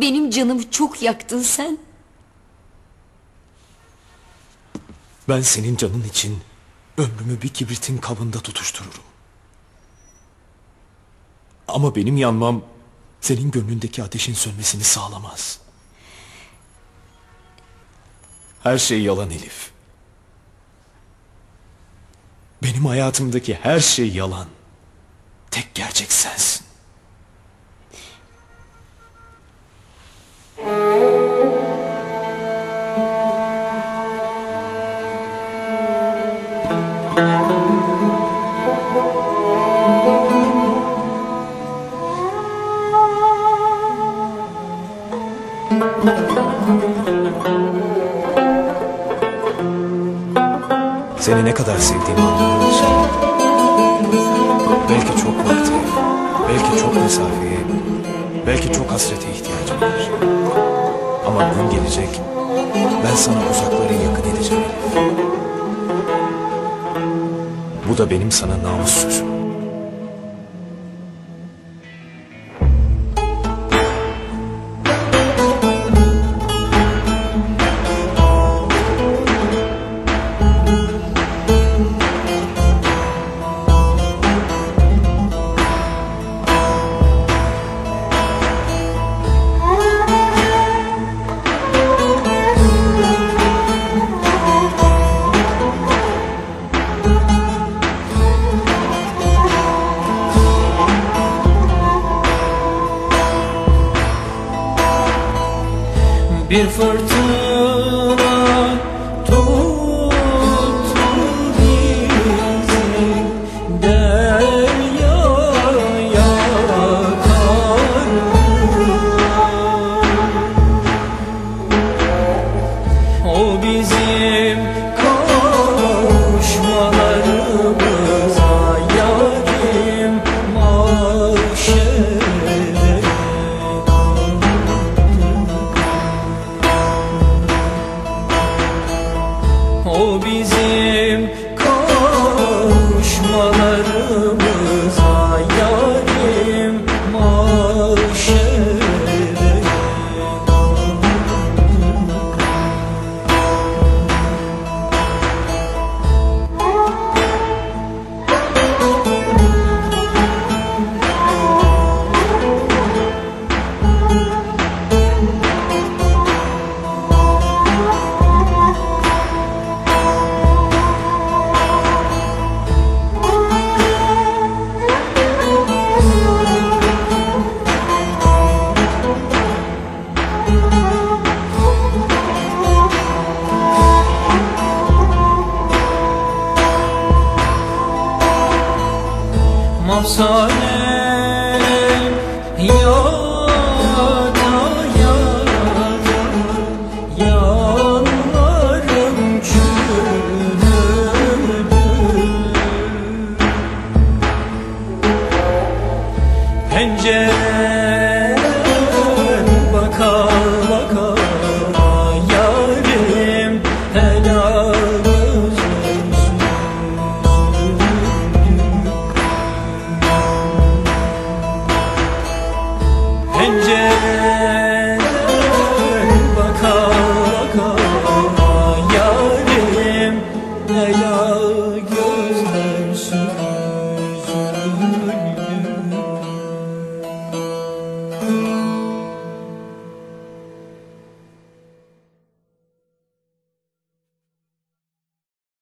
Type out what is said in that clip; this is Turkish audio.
Benim canımı çok yaktın sen. Ben senin canın için ömrümü bir kibritin kabında tutuştururum. Ama benim yanmam senin gönlündeki ateşin sönmesini sağlamaz. Her şey yalan Elif. Benim hayatımdaki her şey yalan. Tek gerçek sensin. Seni ne kadar sevdiğimi anlıyorsun. Belki çok vakti, belki çok mesafeye, belki çok hasrete ihtiyacım var. Ama gün gelecek, ben sana uzakları yakın edeceğim. Bu da benim sana namus sözüm. Bir fırtına O Mafsane yok